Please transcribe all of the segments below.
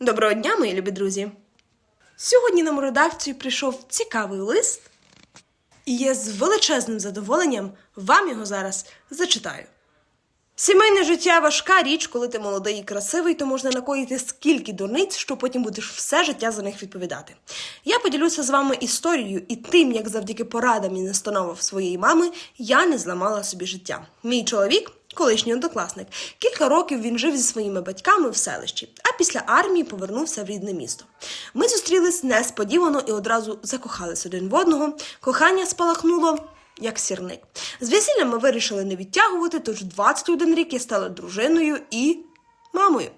Доброго дня, мої любі друзі! Сьогодні нам у редакцію прийшов цікавий лист, і я з величезним задоволенням вам його зараз зачитаю. Сімейне життя важка річ, коли ти молодий і красивий, то можна накоїти скільки дурниць, що потім будеш все життя за них відповідати. Я поділюся з вами історією і тим, як завдяки порадам і настановам своєї мами я не зламала собі життя. Мій чоловік. Колишній однокласник. Кілька років він жив зі своїми батьками в селищі, а після армії повернувся в рідне місто. Ми зустрілись несподівано і одразу закохались один в одного. Кохання спалахнуло як сірник. З весілля ми вирішили не відтягувати, тож 21 рік я стала дружиною і мамою.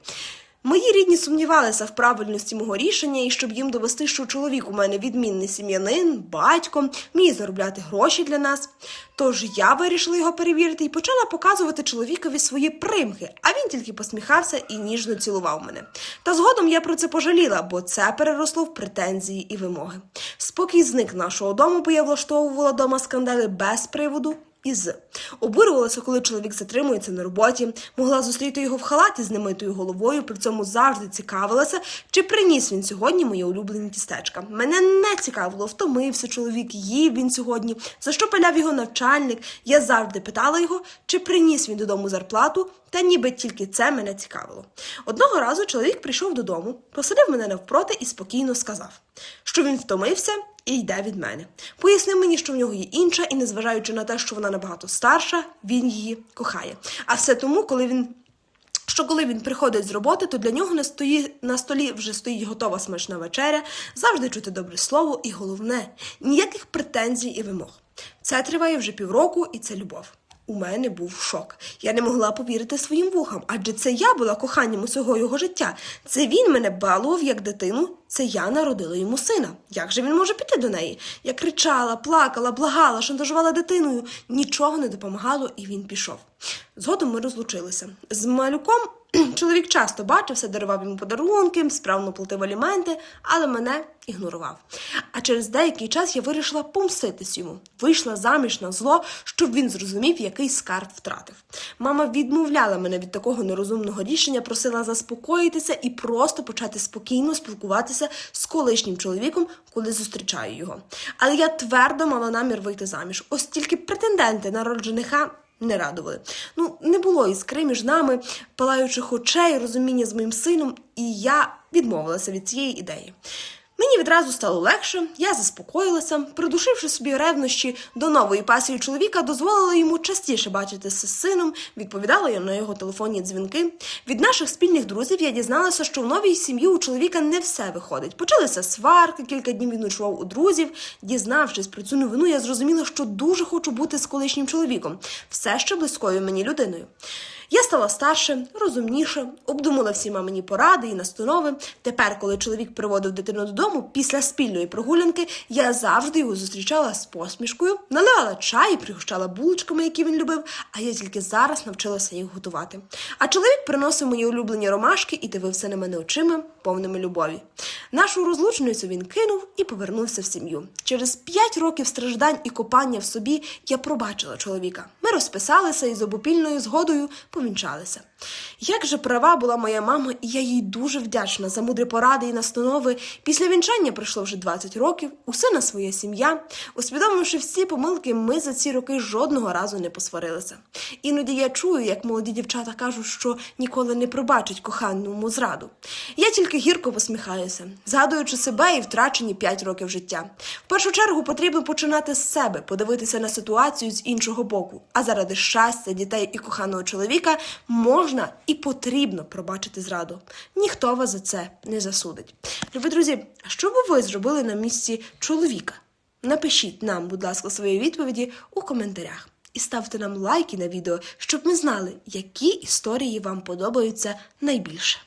Мої рідні сумнівалися в правильності мого рішення, і щоб їм довести, що чоловік у мене відмінний сім'янин, батько, вміє заробляти гроші для нас. Тож я вирішила його перевірити і почала показувати чоловікові свої примхи, а він тільки посміхався і ніжно цілував мене. Та згодом я про це пожаліла, бо це переросло в претензії і вимоги. Спокій зник нашого дому, бо я влаштовувала дома скандали без приводу і з. Обурювалася, коли чоловік затримується на роботі, могла зустріти його в халаті з немитою головою, при цьому завжди цікавилася, чи приніс він сьогодні моє улюблені тістечка. Мене не цікавило, втомився чоловік, їв він сьогодні, за що пиляв його начальник. Я завжди питала його, чи приніс він додому зарплату, та ніби тільки це мене цікавило. Одного разу чоловік прийшов додому, посадив мене навпроти і спокійно сказав, що він втомився і йде від мене. Пояснив мені, що в нього є інша, і незважаючи на те, що вона набагато старша, він її кохає. А все тому, коли він. Що коли він приходить з роботи, то для нього на, стої, на столі вже стоїть готова смачна вечеря, завжди чути добре слово, і головне ніяких претензій і вимог. Це триває вже півроку, і це любов. У мене був шок. Я не могла повірити своїм вухам, адже це я була коханням усього його життя. Це він мене балував як дитину, це я народила йому сина. Як же він може піти до неї? Я кричала, плакала, благала, шантажувала дитиною. Нічого не допомагало, і він пішов. Згодом ми розлучилися. З малюком чоловік часто бачився, дарував йому подарунки, справно платив аліменти, але мене ігнорував. А через деякий час я вирішила помститись йому. Вийшла заміж на зло, щоб він зрозумів, який скарб втратив. Мама відмовляла мене від такого нерозумного рішення, просила заспокоїтися і просто почати спокійно спілкуватися з колишнім чоловіком, коли зустрічаю його. Але я твердо мала намір вийти заміж. Ось тільки претенденти на жениха не радували. Ну, не було іскри між нами, палаючих очей, розуміння з моїм сином, і я відмовилася від цієї ідеї. Мені відразу стало легше, я заспокоїлася, придушивши собі ревнощі до нової пасії чоловіка, дозволила йому частіше бачитися з сином, відповідала я на його телефонні дзвінки. Від наших спільних друзів я дізналася, що в новій сім'ї у чоловіка не все виходить. Почалися сварки, кілька днів він ночував у друзів. Дізнавшись про цю новину, я зрозуміла, що дуже хочу бути з колишнім чоловіком, все ще близькою мені людиною. Я стала старше, розумніше, обдумала всі мамині поради і настанови. Тепер, коли чоловік приводив дитину додому, після спільної прогулянки я завжди його зустрічала з посмішкою, наливала чай, і пригощала булочками, які він любив, а я тільки зараз навчилася їх готувати. А чоловік приносив мої улюблені ромашки і дивився на мене очима, повними любові. Нашу розлучницю він кинув і повернувся в сім'ю. Через п'ять років страждань і копання в собі я пробачила чоловіка. Ми розписалися і з обопільною згодою повінчалися. Як же права була моя мама, і я їй дуже вдячна за мудрі поради і настанови. Після вінчання пройшло вже 20 років, у сина своя сім'я. Усвідомивши всі помилки, ми за ці роки жодного разу не посварилися. Іноді я чую, як молоді дівчата кажуть, що ніколи не пробачать коханому зраду. Я тільки гірко посміхаюся, згадуючи себе і втрачені 5 років життя. В першу чергу потрібно починати з себе, подивитися на ситуацію з іншого боку. А заради щастя, дітей і коханого чоловіка можна і потрібно пробачити зраду. Ніхто вас за це не засудить. Любі друзі, що би ви зробили на місці чоловіка? Напишіть нам, будь ласка, свої відповіді у коментарях. І ставте нам лайки на відео, щоб ми знали, які історії вам подобаються найбільше.